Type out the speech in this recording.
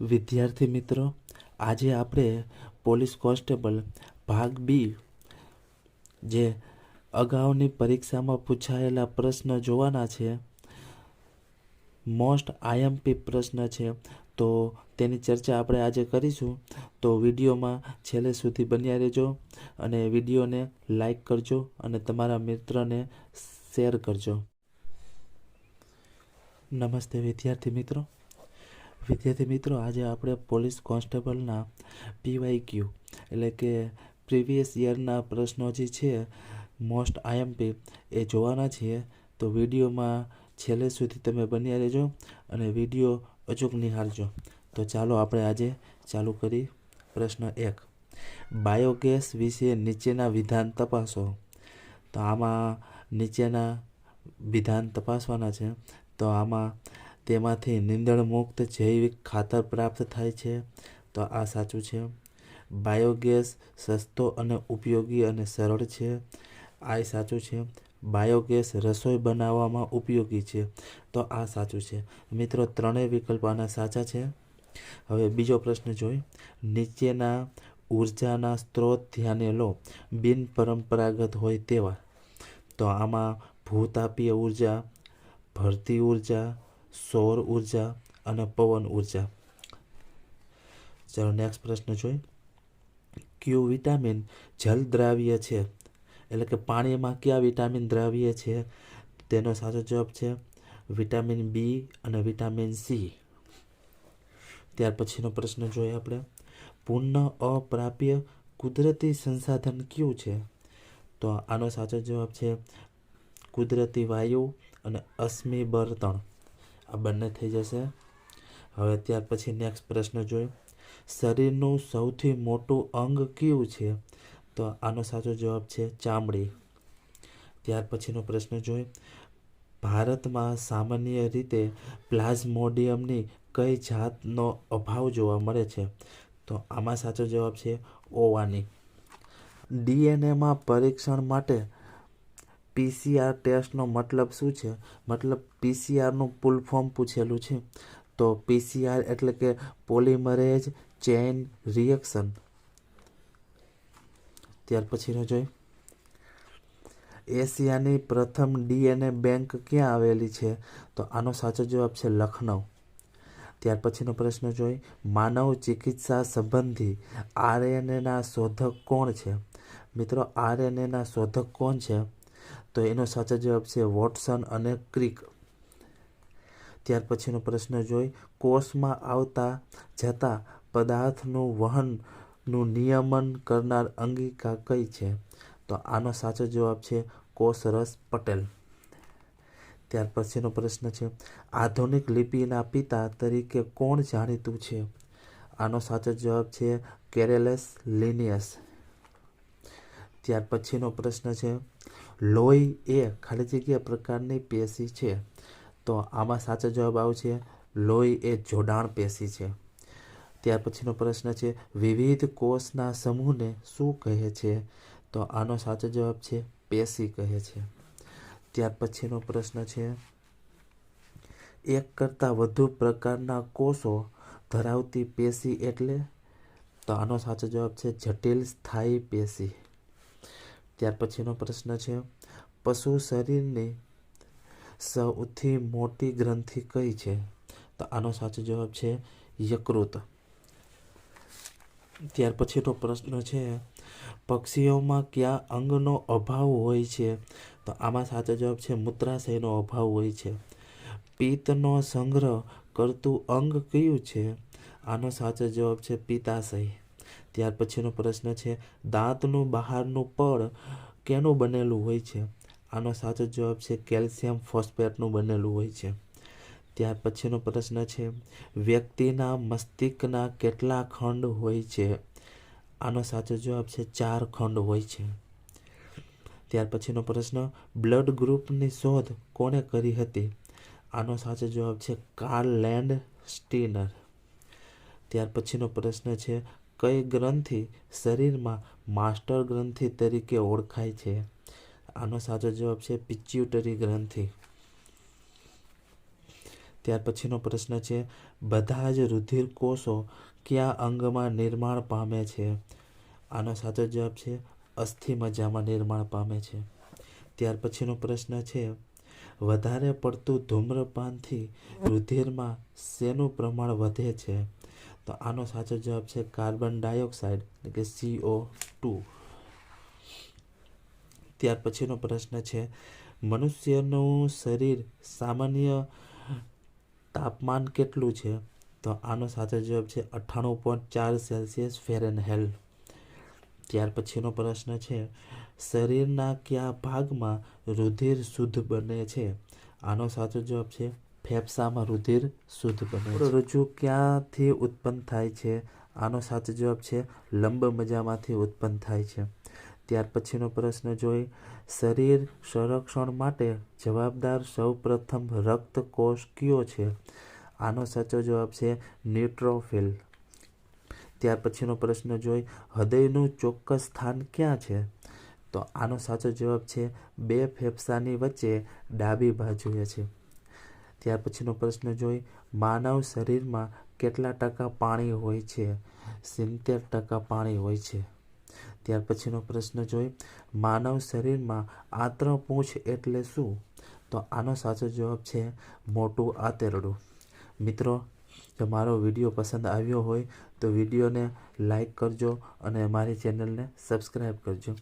વિદ્યાર્થી મિત્રો, આજે આપણે પોલીસ કોન્સ્ટેબલ ભાગ બી, જે અગાઉની પરીક્ષામાં પૂછાયેલા પ્રશ્ન જોવાના છે, મોસ્ટ આઈએમપી પ્રશ્ન છે, તો તેની ચર્ચા આપણે આજે કરીશું. તો વિડીયોમાં છેલ્લે સુધી બન્યા રહેજો અને વિડીયોને લાઈક કરજો અને તમારા મિત્રને શેર કરજો. નમસ્તે વિદ્યાર્થી મિત્રો. વિદ્યાર્થી મિત્રો, આજે આપણે પોલીસ કોન્સ્ટેબલના પીવાય ક્યુ, એટલે કે પ્રીવિયસ યરના પ્રશ્નો જે છે, મોસ્ટ આઈએમપી એ જોવાના છીએ. તો વિડીયોમાં છેલ્લે સુધી તમે બન્યા રહેજો અને વીડિયો અચૂક નિહાળજો. તો ચાલો આપણે આજે ચાલુ કરી પ્રશ્ન એક. બાયોગેસ વિશે નીચેના વિધાન તપાસો. તો આમાં નીચેના વિધાન તપાસવાના છે. તો આમાં તેમાંથી નીંદણ મુક્ત જૈવિક ખાતર પ્રાપ્ત થાય છે. તો આ સાચું છે. બાયોગેસ સસ્તો અને ઉપયોગી અને સરળ છે. આ સાચું છે. બાયોગેસ રસોઈ બનાવવામાં ઉપયોગી છે. તો આ સાચું છે. મિત્રો, ત્રણેય વિકલ્પ આના સાચા છે. હવે બીજો પ્રશ્ન જોઈ. નીચેના ઉર્જાના સ્ત્રોત ધ્યાને લો. બિન પરંપરાગત હોય તેવા. તો આમાં ભૂતાપીય ઊર્જા, ભરતી ઊર્જા સૌર ઊર્જા અને પવન ઊર્જા. ચાલો નેક્સ્ટ પ્રશ્ન જોઈએ. ક્યુ વિટામિન જલ દ્રાવ્ય છે? એટલે કે પાણીમાં કયા વિટામિન દ્રાવ્ય છે? તેનો સાચો જવાબ છે વિટામિન બી અને વિટામિન સી. ત્યાર પછીનો પ્રશ્ન જોઈએ આપણે. પૂર્ણ અપ્રાપ્ય કુદરતી સંસાધન કયું છે? તો આનો સાચો જવાબ છે કુદરતી વાયુ અને અશ્મિ બળતણ આ બંને થઈ જશે. હવે ત્યાર પછી નેક્સ્ટ પ્રશ્ન જોઈએ. શરીરનું સૌથી મોટું અંગ કયું છે? તો આનો સાચો જવાબ છે ચામડી. ત્યાર પછીનો પ્રશ્ન જોઈએ. ભારતમાં સામાન્ય રીતે પ્લાઝ્મોડિયમની કઈ જાતનો અભાવ જોવા મળે છે? તો આમાં સાચો જવાબ છે ઓવાની. ડીએનએમાં પરીક્ષણ માટે પીસીઆર ટેસ્ટનો મતલબ શું છે? મતલબ પીસીઆરનું ફૂલ ફોર્મ પૂછેલું છે. તો પીસીઆર એટલે કે પોલિમરેજ ચેઇન રિએક્શન. ત્યાર પછીનો જોઈ. એશિયાની પ્રથમ ડીએનએ બેંક ક્યાં આવેલી છે? તો આનો સાચો જવાબ છે લખનઉ. ત્યાર પછીનો પ્રશ્ન જોઈ. માનવ ચિકિત્સા સંબંધી આરએનએના શોધક કોણ છે? મિત્રો, આરએનએના શોધક કોણ છે? તો એનો સાચો જવાબ છે વોટસન અને ક્રિક. ત્યાર પછીનો પ્રશ્ન જોઈ, કોષમાં આવતા જતા પદાર્થનું વહનનું નિયમન કરનાર અંગિકા કઈ છે? તો આનો સાચો જવાબ છે કોષરસ પટેલ. ત્યાર પછીનો પ્રશ્ન છે, આધુનિક લિપિના પિતા તરીકે કોણ જાણીતું છે? આનો સાચો જવાબ છે કેરેલસ લિનિયસ. ત્યાર પછીનો પ્રશ્ન છે લોહી એ ખાલી જગ્યા પ્રકારની પેશી છે. તો આમાં સાચો જવાબ આવશે લોહી એ જોડાણ પેશી છે. ત્યાર પછીનો પ્રશ્ન છે, વિવિધ કોષના સમૂહને શું કહે છે? તો આનો સાચો જવાબ છે, પેશી કહે છે. ત્યાર પછીનો પ્રશ્ન છે, એક કરતાં વધુ પ્રકારના કોષો ધરાવતી પેશી એટલે? તો આનો સાચો જવાબ છે, જટિલ સ્થાયી પેશી. ત્યાર પછીનો પ્રશ્ન છે, પશુ શરીરની સૌથી મોટી ગ્રંથિ કઈ છે? તો આનો સાચો જવાબ છે, યકૃત. ત્યાર પછીનો પ્રશ્ન છે, પક્ષીઓમાં કયા અંગનો અભાવ હોય છે? તો આમાં સાચો જવાબ છે, મૂત્રાશયનો અભાવ હોય છે. પિત્તનો સંગ્રહ કરતું અંગ કયું છે? આનો સાચો જવાબ છે, પિત્તાશય. ત્યાર પછીનો પ્રશ્ન છે, દાંતનું બહારનું પડ કેનું બનેલું હોય છે? આનો સાચો જવાબ છે, કેલ્શિયમ ફોસ્ફેટનું બનેલું હોય છે. ત્યાર પછીનો પ્રશ્ન છે, વ્યક્તિના મસ્તિષ્કના કેટલા ખંડ હોય છે? આનો સાચો જવાબ છે, ચાર ખંડ હોય છે. ત્યાર પછીનો પ્રશ્ન, બ્લડ ગ્રુપની શોધ કોણે કરી હતી? આનો સાચો જવાબ છે કાર્લ લેન્ડ સ્ટીનર. ત્યાર પછીનો પ્રશ્ન છે કઈ ગ્રંથિ શરીરમાં માસ્ટર ગ્રંથિ તરીકે ઓળખાય છે? આનો સાચો જવાબ છે પિચ્યુટરી ગ્રંથિ. ત્યાર પછીનો પ્રશ્ન છે, બધા જ રુધિર કોષો કયા અંગમાં નિર્માણ પામે છે? આનો સાચો જવાબ છે અસ્થિ મજામાં નિર્માણ પામે છે. ત્યાર પછીનો પ્રશ્ન છે, વધારે પડતું ધૂમ્રપાનથી રુધિરમાં શેનું પ્રમાણ વધે છે? તો આનો સાચો જવાબ છે કાર્બન ડાયોક્સાઇડ, એટલે કે સીઓ ટુ. ત્યાર પછીનો પ્રશ્ન છે, મનુષ્યનું શરીર સામાન્ય તાપમાન કેટલું છે? તો આનો સાચો જવાબ છે અઠ્ઠાણું પોઈન્ટ ચાર સેલ્સિયસ ફેરેનહેલ. ત્યાર પછીનો પ્રશ્ન છે, શરીરના કયા ભાગમાં રુધિર શુદ્ધ બને છે? આનો સાચો જવાબ છે ફેફસામાં રુધિર શુદ્ધ બને રજુ ક્યાંથી ઉત્પન્ન થાય છે? આનો સાચો જવાબ છે, લંબ મજામાંથી ઉત્પન્ન થાય છે. ત્યાર પછીનો પ્રશ્ન જોઈ, શરીર સંરક્ષણ માટે જવાબદાર સૌપ્રથમ રક્ત કોષ કયો છે? આનો સાચો જવાબ છે, ન્યુટ્રોફિલ. ત્યાર પછીનો પ્રશ્ન જોઈ, હૃદયનું ચોક્કસ સ્થાન ક્યાં છે? તો આનો સાચો જવાબ છે, બે ફેફસાની વચ્ચે ડાબી બાજુએ છે. ત્યાર પછીનો પ્રશ્ન જોઈ માનવ શરીરમાં કેટલા ટકા પાણી હોય છે? સિત્તેર ટકા પાણી હોય છે. ત્યાર પછીનો પ્રશ્ન જોઈ માનવ શરીરમાં આંતરપૂંછ એટલે શું? તો આનો સાચો જવાબ છે મોટું આંતરડું. મિત્રો જો મારો વીડિયો પસંદ આવ્યો હોય તો વિડીયોને લાઈક કરજો અને મારી ચેનલને સબસ્ક્રાઈબ કરજો.